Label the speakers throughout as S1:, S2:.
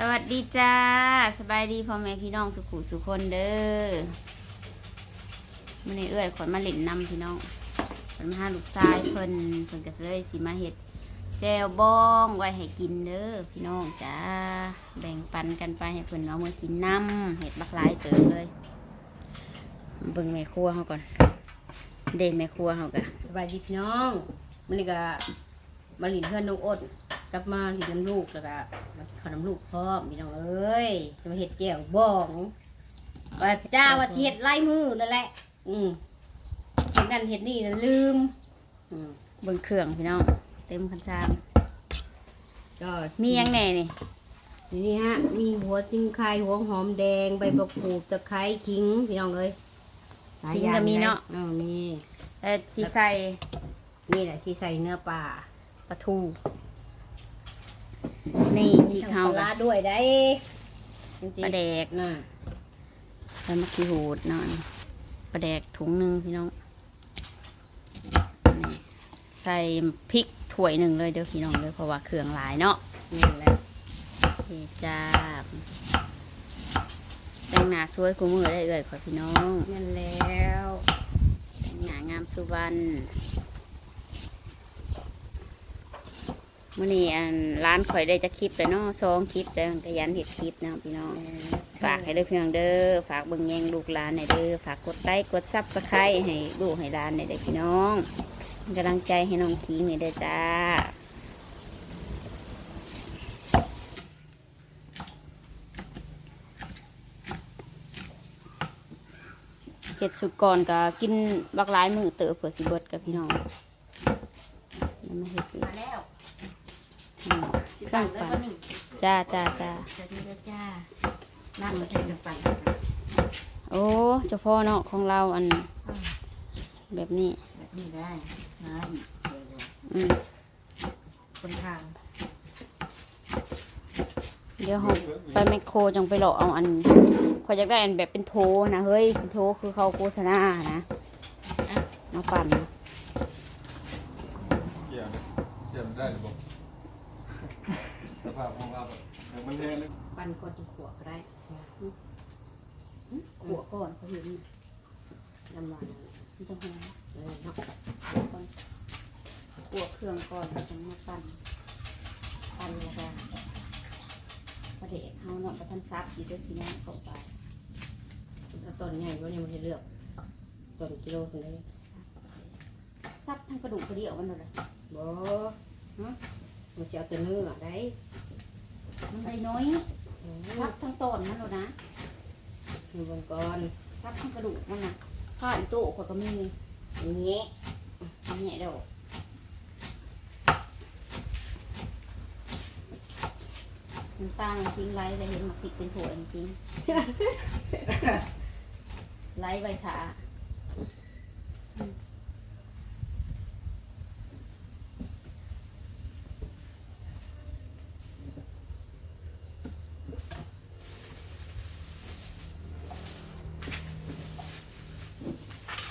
S1: สวัสดีจ้า สบายดีพ่อแม่พี่น้องสุขุสุคนเด้อมื่อนี้เอื้อยขนมาเล่นนำพี่น้องขนมาหาลูกชายเพิ่นเพิ่นก็เลยสิมาเห็ดแจวบองไว้ให้กินเด้อพี่น้องจ้าแบ่งปันกันไปให้เพิ่นเอามากินน้ำเห็ดบักหลายเติบเลยเบิ่งแม่ครัวเขาก่อน เด่นแม่ครัวเขากะ
S2: สบายดีพี่น้องมันนี่ก็มาหลินเพื่อนน้องอ้น กลับมาหลินน้ำลูกแล้วก็มาขอน้ำลูกพร้อมพี่น้องเอ้ยจะมาเห็ดแจ่วบองว่าจ้าว่าสิเห็ดไล่มือนั่นแหละ อืมเห็ดนั่นเห็ดนี่แล้วลืม อืม
S1: เบิ่งเครื่องพี่น้องเต็มคันชาม
S2: ก็
S1: มีหยังแหน่นี่
S2: นี่ฮะ มีหัวจิงไครหัวหอมแดงใบมะกรูดตะไคร้ขิงพี่น้องเอ้ยหลายอย่างลยเออมี
S1: แล้วสีใส่
S2: นี่แหละสิใส่เนื้อปลา
S1: ปลาทู นี่พริก
S2: ทำ
S1: เฮา
S2: ป
S1: กะ
S2: ลาด้วยได้จริง
S1: ปลาแดก
S2: ๆน่ะ
S1: แล้วมะขีหูดหน่อยปลาแดกถุงหนึ่งพี่น้องนี่ใส่พริกถ้วยหนึ่งเลยเด้อพี่น้องเด้อเพราะว่าเครื่องหลายเนาะ
S2: นี่แหละ
S1: นี่จ้าแต่งหน้าสวยกูมือได้เอ่ยขอพี่น้อง
S2: นั่นแล้ว
S1: แต่งหน้างามสุวรรณ มื่อนี้อันร้านข่อยได้จะคลิปแล้วเนาะสองคลิปแล้วก็ยันเห็ดคลิปเนาะพี่น้องฝากให้เด้อพี่น้องเด้อฝากเบิ่งแยงลูกหลานให้เด้อฝากกดไลค์กดซับสไครต์ให้ลูกให้หลานให้เด้อพี่น้องเป็นกำลังใจให้น้องคิงนี่เด้อจ้าเห็ดสุดก่อนก็กินบักหลายมือเตอเผื่อสิเบิดกับพี่น้องแล้วมาเห็ดอีก
S2: มาแล้ว
S1: อืม เครื่องปั่นจ้าจ้าจ้า
S2: สวัสดีนะจ้านั่งมาแทนกันปั่น
S1: โอ้เจ้าพ่อเนาะของเราอัน แบบนี้
S2: แบบนี้ได้นะอีกเดี๋ยว
S1: อืม
S2: คนทาง
S1: เดี๋ยวเราไปแมคโครจังไปหลอกเอาอันขอยอยากได้อันแบบเป็นโทนะเฮ้ยเป็นโทคือเขาโฆษณานะมาปั่น
S3: เกี่ยวนะเสียมได้หรือเปล่าส ภาพของเราแบบมันแห้งเลย
S2: ปันก่อนจะขวก็ได้
S1: ขัวก่อนเขาเห็น
S2: น้ำมัน
S1: มันจะหอม
S2: เลยเนาะ
S1: ก่อนขัวเครื่องก่อนจังมาปั่น
S2: ปั่นแล้วก็
S1: ประเดี๋ยวเฮาเนาะประทันซับอยู่ด้วยพี่น้องเข้าไป
S2: เอาต้นใหญ่ว่ายังไม่ได้เลือกต้นกิโลสุดเลย
S1: ซับทั้งกระดูกกระเดี่ยวมันเลย
S2: บ่ฮะมันจะเอาแต่เนื้อได้
S1: มันได้น้อย
S2: อืม
S1: ซับทั้งต้นมันเลยนะ
S2: มีบางก้อน
S1: ซับทั้งกระดูกมันน่ะผ้าอีโต้ข่อยก็มี
S2: อย่างเงี้ย
S1: อันนี้ดอกน้ำตาลมันทิ้งไรเลยเห็นหมักติดเป็นถั่วจริงๆไรใบขา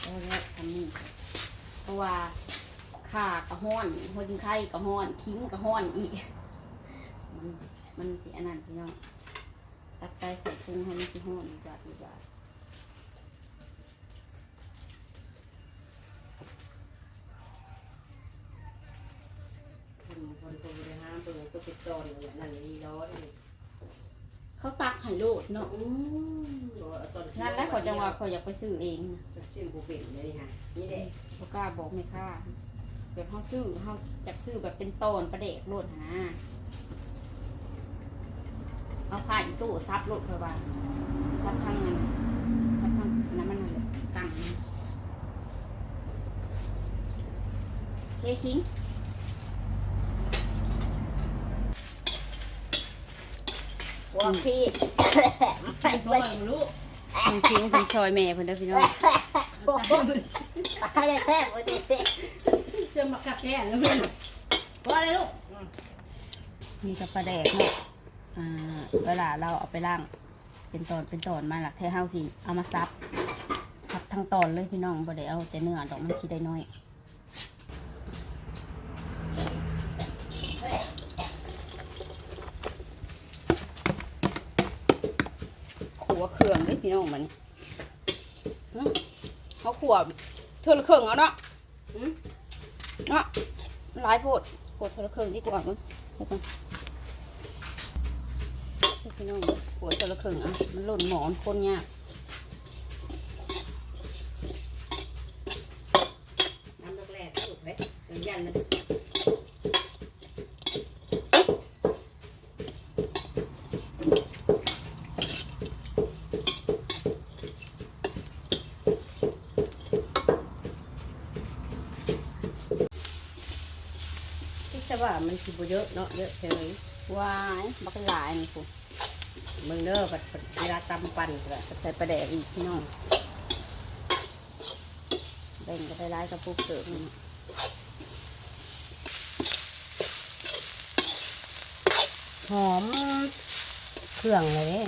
S1: เอาละทำนี่เพราะ ว่าข่ากระห้อนหัวจิงไข่กระห้อน คิงกระห้อนอีก มันมันสิอันนั้นพี่น้องตักไก่ใส่ปรุงให้มันสิห้อนดีกว่าดีกว่า
S2: คนคนตัวบริหารตัวตัวเป็นตอนอย่างนั้นนี่ร้อนเลย
S1: เขาตักให้โลดเนาะ
S2: อืมเอาต้น
S1: นั่นแหละขอยจังว่าขอยอยากไปซื้อเอง
S2: ชื่อกูเป็นเลยฮะนี่แหละ
S1: บ่กล้าบอกไม่ค่าแบบเขาซื้อเขาอยากซื้อแบบเป็นตอนประเดกโลดหาเอาผ้าอีตู้ซับโลดเพื่อว่าซับทั้งนั้นซับทั้งนั้นมันนั่นแหละกังมันเททิ้ง
S2: วางพี่ไปไปลูก
S1: ทิ้งทิ้งเป็นซอยแม่เพิ่นเด้อพี่น้อง
S2: อะไรแท้วันนี้เจะมาขับแก่แล้วมึงว่าอะไรลูก
S1: นี่ก็ปลาแดกเนาะอ่าเวลาเราเอาไปล่าง เป็นตอนเป็นตอนมาหลักแท้เฮาสิเอามาซับซับทั้งตอนเลยพี่น้องบ่ได้เอาแต่เนื้อดอกมันสิได้น้อยขัวเครื่องเด้พี่น้องมันเขาขวบ เท่าละเครื่องเอาเนาะอื้อเนาะหลายโพดโพดเท่าละเครื่องดีกว่ามึงเดี๋ยวก่อนเดี๋ยวพี่น้องขวดเท่าละเครื่องอะมันหล่นหมอนคนยาก
S2: น้ำแรกๆสุดเว้ยเดี๋ยวยันมัน ที่จะว่า มันคือบ่เยอะเนาะเยอะเฉย
S1: ว้ายบักหลายนี่คุณ
S2: มึงเด้อปัดปัดเวลาตำปั่นก็
S1: ใส่ปลาแดกอีกพี่น้องแบ่งกันได้ร้ายกับพวกเสิร์ฟนี่เนาะ
S2: หอมเครื่องเลยเด้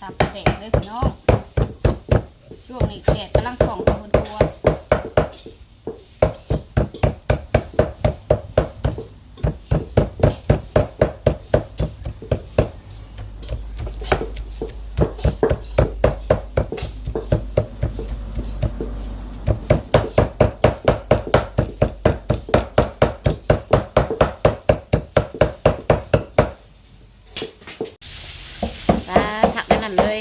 S1: ตามปลาแดกเลยพี่น้อง ช่วงนี้แดดกำลังส่องตัวตัว ปลาผักกันนั่นเลย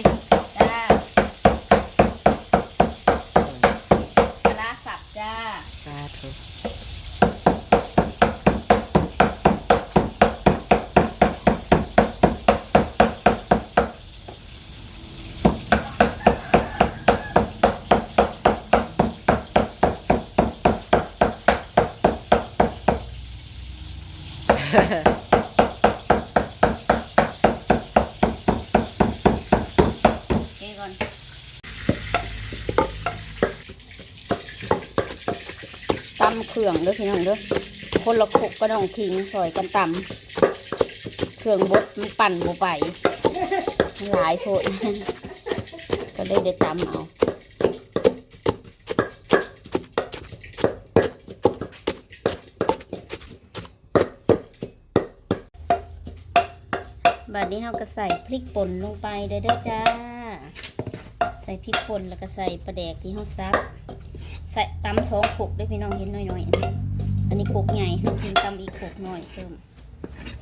S1: จ้าปลาร้าสับจ้า
S2: สาธุ
S1: เอ้ก่อนตำเค รื่องเด้อพี่น้องเด้อคนละคุกก็ต้องทิ้งซอยกันตำเครื่องบดมันปั่นบ่ไปหลายโพดก็เลยได้ตำเอาบัดนี้เราก็ใส่พริกป่นลงไปเด้อเด้อจ้า ใส่พริกป่นแล้วก็ใส่ปลาแดกที่เราซับ ใส่ตำสองขกด้วยพี่น้องเห็นหน่อยๆอันนี้ขกใหญ่น้องพิมตำอีกขกหน่อยเพิ่ม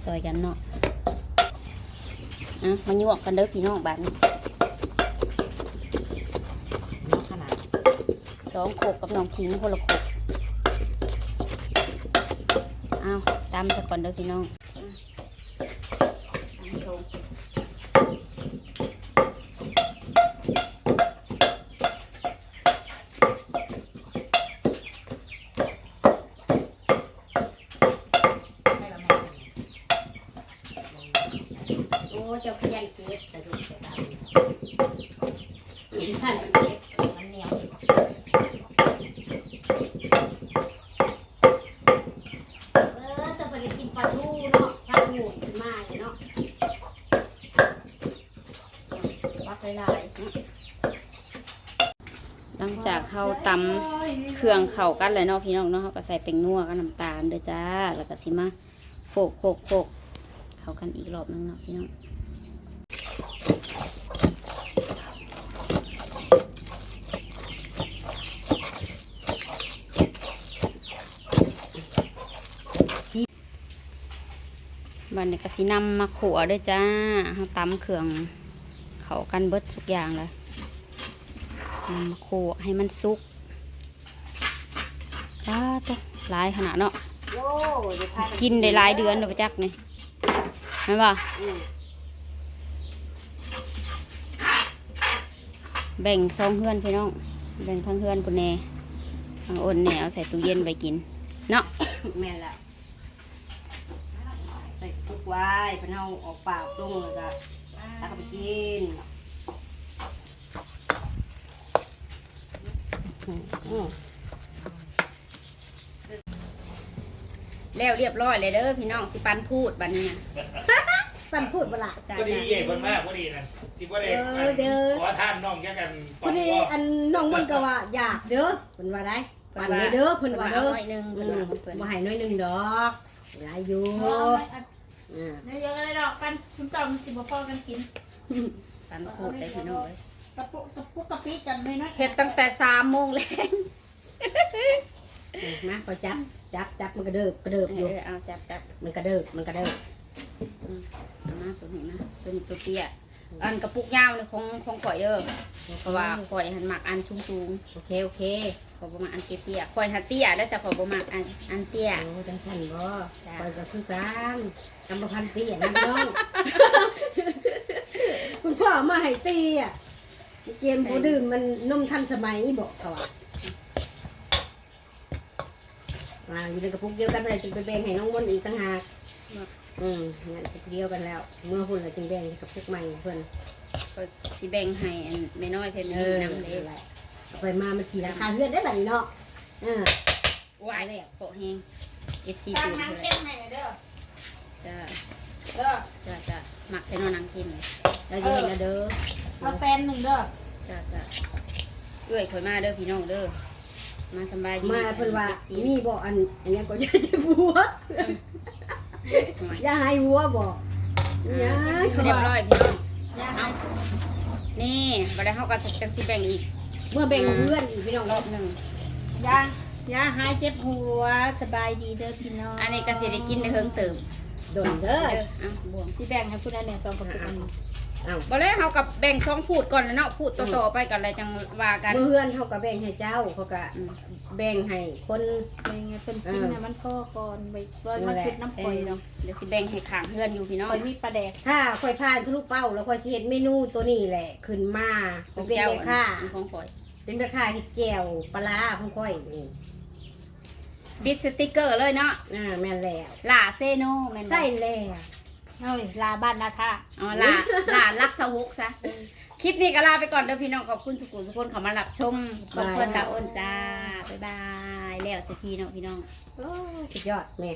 S1: ซอยกันเนาะอะมาหยวกกันเด้อพี่น้องบ้านนี้
S2: เนาะขนาด
S1: สองขกกับน้องทิ้งคนละขกเอาตำซะก่อนเด้อพี่น้องตำสอง
S2: ให้ละมันโอ้เจ้าขยันเก็บสะดุดสะดาวท่านมันเก็บมันเหนียวเออแต่ไปกินปลาทูเนาะปลาทูขึ้นมาอยู่เนาะวักหลายๆเนาะ
S1: หลังจากเขาตำเค รื่องเข่ากันเลยเนาะพี่น้องเนาะเขาก็ใส่เป็นนัวกับน้ำตาลเด้อจ้า แล้วก็สิมาโขกโขกโขกเข้ากันอีกรอบนึงเนาะพี่น้องบันนี้ก็สินำมาขัวด้วยจ้าเขาตำเครื่องเขากันเบิดทุกอย่างเลยนำมาขัวให้มันสุก อ้าตัวหลายขนาดเนาะ
S2: โย่เดี๋ยวพา
S1: กินได้หลายเดือนเลยประจักนี่เห็นป่ะ
S2: อืม
S1: แบ่งซองเฮือนพี่น้อง แบ่งทั้งเฮือนปุ่นแหน่ทางโอนแหน่เอาใส่ตู้เย็นไปกิน เนาะ
S2: แม่นละใส่ทุกไว้เป็นเอาออกปากลงเลยก็ตักเอาไปกินอืม
S1: แล้วเรียบร้อยเลยเด้อพี่น้องสิปันพูดบัดนี้นะ
S2: ปันพูดเวลา
S1: จ้า
S4: พอดี
S1: จ้า
S4: เย่เพิ่นมากพอดีนะสิบ่ได้
S2: เออเด้อ
S4: ขอท่านน้องแค่กัน
S2: พอดีอันน้องมันก็ว่าอยากเด้อเป็นว่าได้ปั่นเลยเด้อเพิ่นว่าเด้อ
S1: หน่อยหนึง
S2: อื
S1: เพิ่น
S2: ม
S1: ว่าของเพิ่น
S2: บ่ให้น้อยหนึงดอกหลายอยู่
S5: เออ
S2: อ่า
S5: เดี๋ยวเดี๋ยวอะไรดอกปันชุมจอมสิบ่พอกันกิน
S1: ปันโคตรได้พี่น้องเอ้ย
S5: กระปุกกระปุกกระปิกันไม่น้อย
S1: เฮ็ดตั้งแต่3โมงแลง
S2: มาพอจับ จับจับมันกระเดิบกระเดิบ
S1: เอ
S2: อยู่
S1: อเอาจับจับ
S2: มันกระเดิบมันกระเดิบ
S1: เอามาตัวนี้นะตัวนี้ตัวเตี้ยอันกระปุกยาวนี่ของของข่อยเด้อเพราะว่าข่อยหันมักอันสูง
S2: โอเคโอเค
S1: ๆข่อยบ่มักอันเตี้ยๆข่อยหันเตี้ยได้แต่ข่อยบ่มักอันอันเตี้ย
S2: โอ้จังซั่นบ่
S1: จ้ะ
S2: คอยก็คือกันกำบ่พันตีอะนะพี่น้อง คุณพ่อเอามาให้ตีอะเกมบ่ดื่มมันนมทันสมัยบอกเขาอะ อ่าอยู่ในกระปุกเดียวกันไปเลยจึงไปแบ่งให้น้องมนต์อีกต่างหากอืมงั้นกระปุกเดียวกันแล้ว เมื่อพุ่นเราจึงแบ่งให้กับพวกใหม่เพื่อน
S1: ข่อยสิแบ่งให้อันแม่น้อยเพิ่น
S2: เอ
S1: นี่
S2: อ
S1: นำเด้
S2: นั่นแหละเอาไปมามันสีราคาเพื่อนได้แบบนี้เนาะเออ
S1: ว้ายแล้วโปะแฮง FC
S5: ตั้
S1: ตู
S5: ง
S1: น
S5: น้ำ
S1: เพิ่น
S5: เข้มให้เด้อ
S1: จ้า
S5: เด้อ
S1: จ้าจ้ามักแต่นอนนังกิน
S2: เราจะเห็นนะเด้อ
S5: เอาแซนหนึ่งเด้อ
S1: จ้าจ้าเอ้ยข่อยมาเด้อพี่น้องเด้อ มาสำบายดี
S2: มาเพิ่นว่า
S1: FC
S2: มีบอกอันอันนี้ก็จะจะบัวอย่าให้วัวบอกอย่า
S1: อ่า
S2: เขา
S1: เรียบ
S2: ว่า
S1: ร้อยพี่น้อง
S5: ย่า
S1: เอานี่บ่ได้เฮาก็จังสิแบ่งอีก
S2: เมื่อแบ่งเพื่อนอีกพี่น้อง
S1: รอบหนึง
S5: ย่าย่าหายเจ็บหัวสบายดีเด้อพี่น้อง
S1: อันนี้ก็สิได้กินได้เฮิงเติม
S2: โดนเด้อ
S1: เด้อเอาบวง
S5: สิแบ่งให้ผู้ใดเนี่ยสองกระปุกอันนี้
S2: เอา
S1: บ่แล้วเฮากับแบ่งสองพูดก่อนแล้วเนาะพูดต่อๆไปกันแล้วจังว่ากัน
S2: เมื่อเพื่อนเขาก็แบ่งให้เจ้าเขาก็
S1: อืม
S2: แบ่งให้คน
S5: เป็นไงเป็นกินนะมันพ่อก่อนไปร้อย
S2: นั่
S5: มัน
S2: นแหละ
S5: คิดน้ำข่อยเนาะ
S1: เดี๋ยวสิแบ่งให้ข้างเฮือนอยู่พี่น้อง
S5: ข่อยมีปลาแดก
S2: ถ้าค่อยผ่านทะลุเป้าแล้วค่อยสิเฮ็ดเมนูตัวนี้แหละขึ้นมา
S1: ของ
S2: เป็น
S1: เจ้า
S2: แม่ค้า
S1: อันของข่อย
S2: เป็นแม่ค้าเฮ็ดแจ่วปลาร้าของค่อยนี่
S1: บิดสติกเกอร์เลยเนาะ
S2: อ่าแม่นแล้ว
S1: ลาเซโนแม่นบ่
S2: ใส่แล้ว
S5: เฮ้ยลาบ้านนาท่า
S1: อ๋อลาลาลักสะฮกซะ คลิปนี้ก็ลาไปก่อนเด้อพี่น้องขอบคุณสุขุมสุขคนเขามารับชมขอบคุณตาอ้นจ้าบ๊ายบายแล้วสักทีเนาะพี่น้อง
S2: โอ้ยสุดยอดแม่